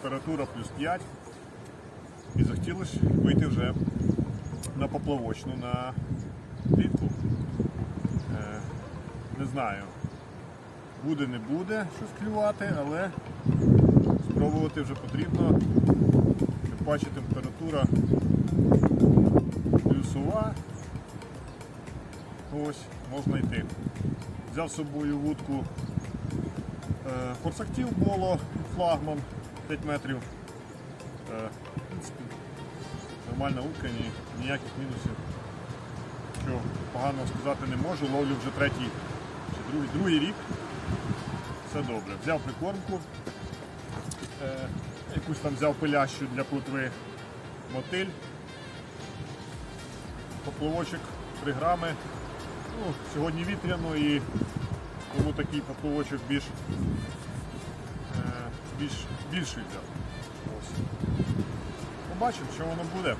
температура плюс 5. І захотілося вийти вже на поплавочну на плітку. Е, не знаю, буде-не буде щось клювати, але спробувати вже потрібно. Тим паче температура плюсова. Ось, можна йти. Взяв з собою вудку е, Форсактів Моло, флагман. 5 метрів. Е, нормальна утка, ні, ніяких мінусів. Що поганого сказати не можу, ловлю вже третій чи другий, другий рік. Все добре. Взяв прикормку, е, якусь там взяв пилящу для плотви мотиль, поплавочок 3 грами. Ну, сьогодні вітряно і тому такий поплавочок більш, більш, більший взяв. Ось. Побачимо, що воно буде.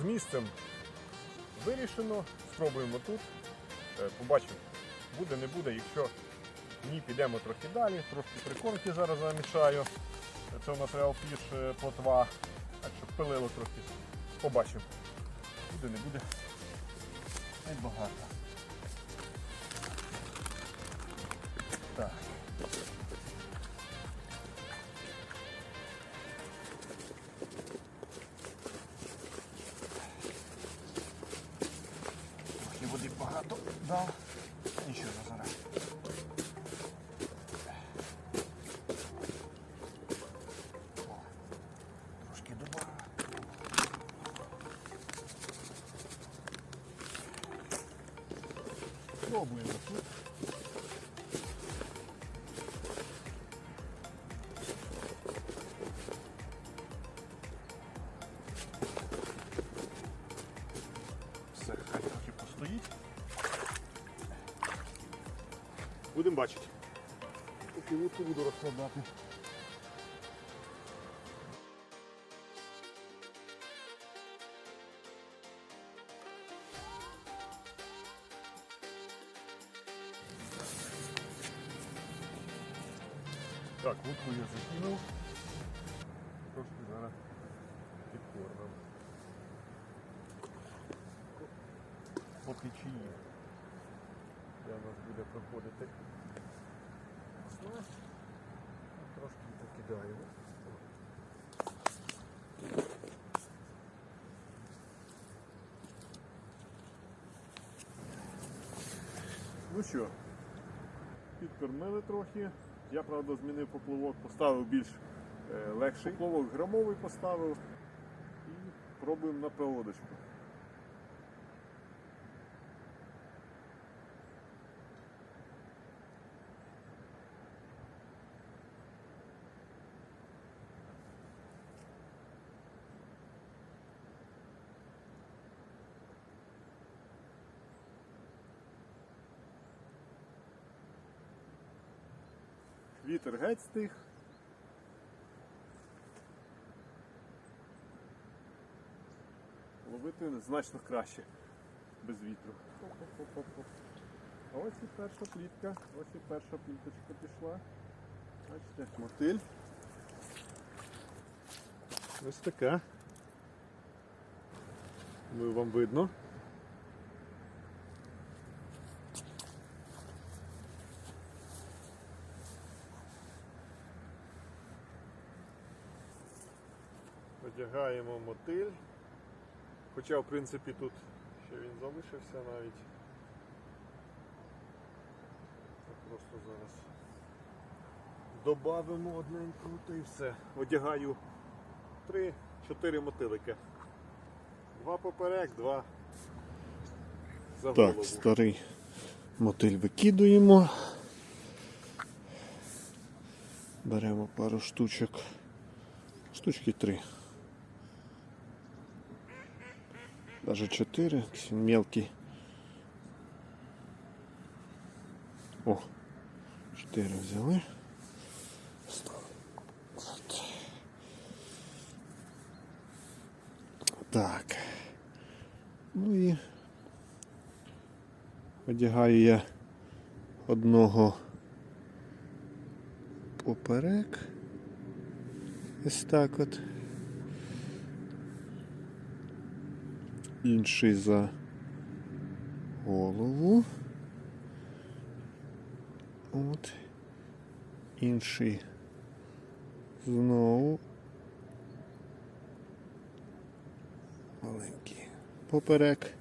З місцем вирішено. Спробуємо тут. Е, Побачимо, буде, не буде. Якщо ні, підемо трохи далі, трошки прикормки зараз замішаю. Це у нас е, плотва. Так що пилило трохи. Побачимо. Буде, не буде. Небагато. Так. Будемо бачити. Поки вудку буду розкладати. Так, вудку я закинув. Трошки зараз підкормим. По течії. Де у нас буде проходити Ну що, підкормили трохи. Я, правда, змінив поплавок, поставив більш е, легший. Поплавок грамовий поставив і пробуємо на проводочку. Вітер геть стих. Ловити значно краще без вітру. А ось і перша плітка, ось і перша пліточка пішла. Бачите, мотиль. Ось така. Ну, вам видно. Одягаємо мотиль. Хоча, в принципі, тут ще він залишився навіть. Так Просто зараз додамо одненьку та і все. Одягаю 3-4 мотилики. Два поперек, два за голову. Так, старий мотиль викидуємо. Беремо пару штучок. Штучки три. Даже чотири, якийсь мелкий. О, чотири взяли. Так. Ну і одягаю я одного поперек. Ось так от. Інший за голову. От. Інший знову. Маленький поперек.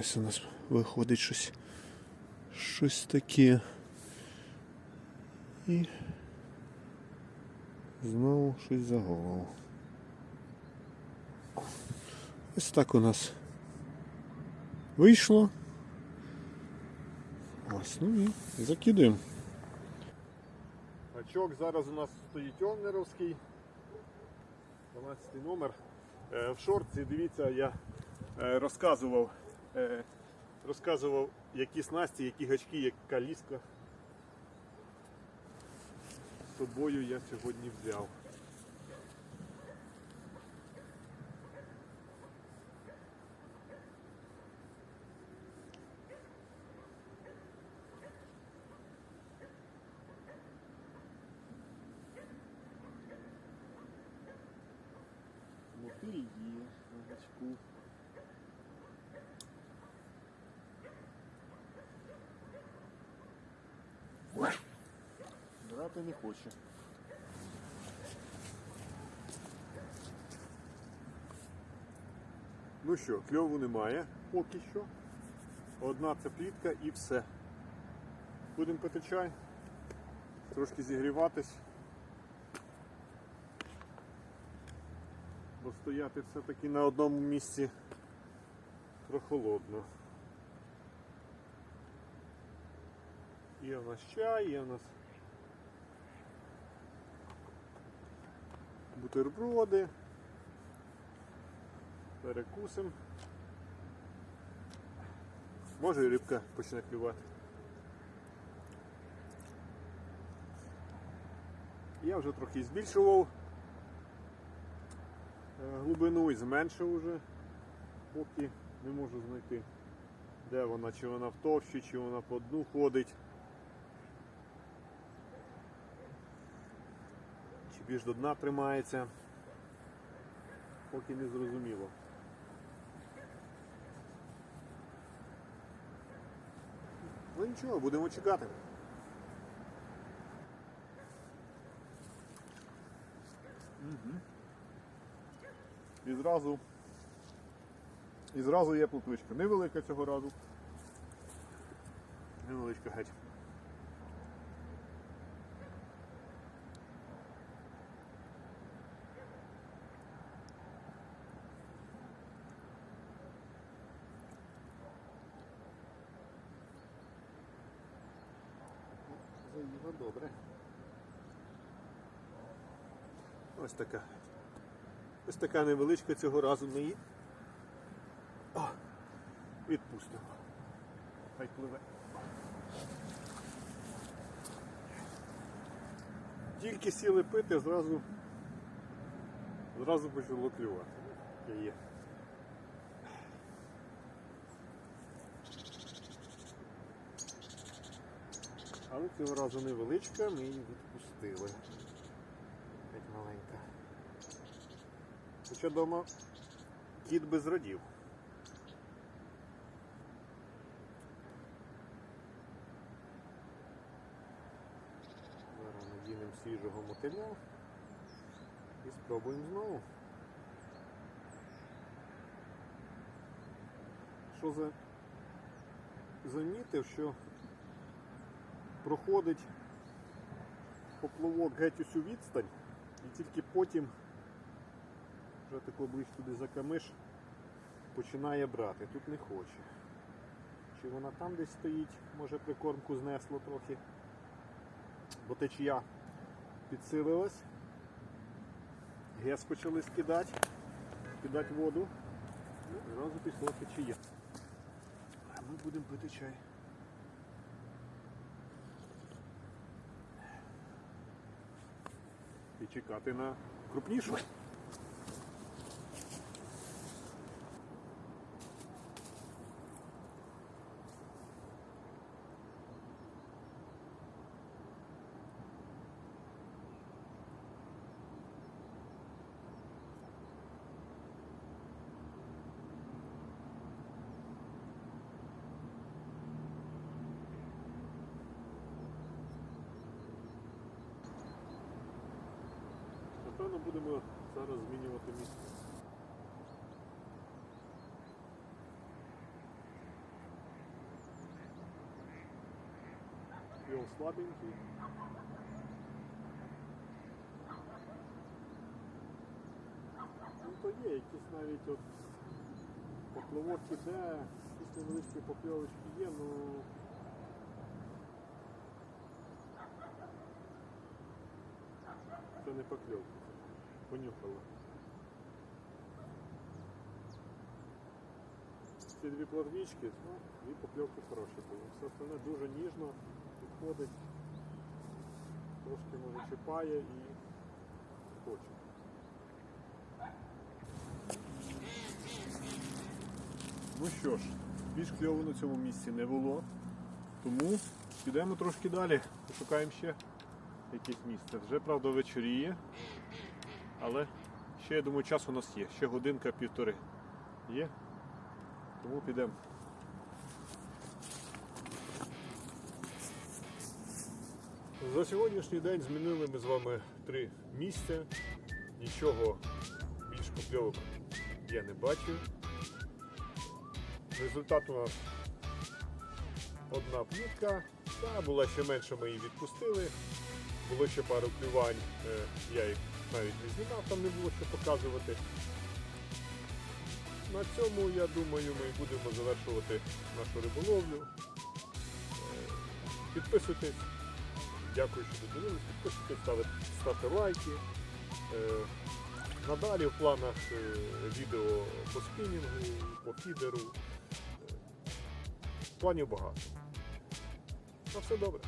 Ось у нас виходить щось. Щось таке. І знову щось за голову. Ось так у нас вийшло. Ось, ну і закидуємо. Гачок зараз у нас стоїть Овнеровський. 12 номер. Е, В шорці, дивіться, я е, розказував, е, розказував, які снасті, які гачки, яка ліска. З собою я сьогодні взяв. Мотиль є на гачку. Брати не хоче. Ну що, кльову немає поки що. Одна цеплітка і все. Будемо пити чай, трошки зігріватись. Бо стояти все-таки на одному місці прохолодно. Є в нас чай, є в нас бутерброди. Перекусимо. Може і рибка почне клювати. Я вже трохи збільшував е, глибину і зменшив уже, поки не можу знайти, де вона, чи вона в товщі, чи вона по дну ходить. Більш до дна тримається, поки не зрозуміло. Ну нічого, будемо чекати. Угу. І зразу, і зразу є плотвичка. Невелика цього разу. Невеличка геть. Заїла добре. Ось така. Ось така невеличка цього разу ми її О, відпустимо. Хай пливе. Тільки сіли пити, зразу, зразу почало клювати. Є. Але цього разу невеличка, ми її відпустили. Геть маленька. Хоча вдома кіт би зрадів. Зараз надінемо свіжого мотиля і спробуємо знову. Що за замітив, що проходить поплавок геть усю відстань і тільки потім вже тако ближче туди за камиш починає брати. Тут не хоче. Чи вона там десь стоїть, може прикормку знесло трохи, бо течія підсилилась. Гес почали скидати, скидати воду. Ну, Зразу пішла течія. А ми будемо пити чай. І чекати на крупнішу. Будемо зараз змінювати місце. Його слабенький. Ну то є, якісь навіть от поплавок іде, якісь невеличкі покльовочки є, ну це не покльовки. Понюхали. Ці дві плавнічки, ну, дві покльовки хороші були. Все остальне дуже ніжно підходить, трошки може чіпає і хоче. Ну що ж, більш кльово на цьому місці не було. Тому підемо трошки далі, пошукаємо ще якесь місце. Вже, правда, вечоріє, але ще, я думаю, час у нас є. Ще годинка-півтори є. Тому підемо. За сьогоднішній день змінили ми з вами три місця. Нічого більш покльовок я не бачив. Результат у нас одна плітка. Та була ще менше, ми її відпустили. Було ще пару клювань, е, я їх навіть не знімав, там не було що показувати. На цьому, я думаю, ми будемо завершувати нашу риболовлю. Е, Підписуйтесь. Дякую, що додивились. Підписуйтесь, ставите, ставте лайки. Е, Надалі в планах е, відео по спінінгу, по фідеру. Планів багато. На все добре.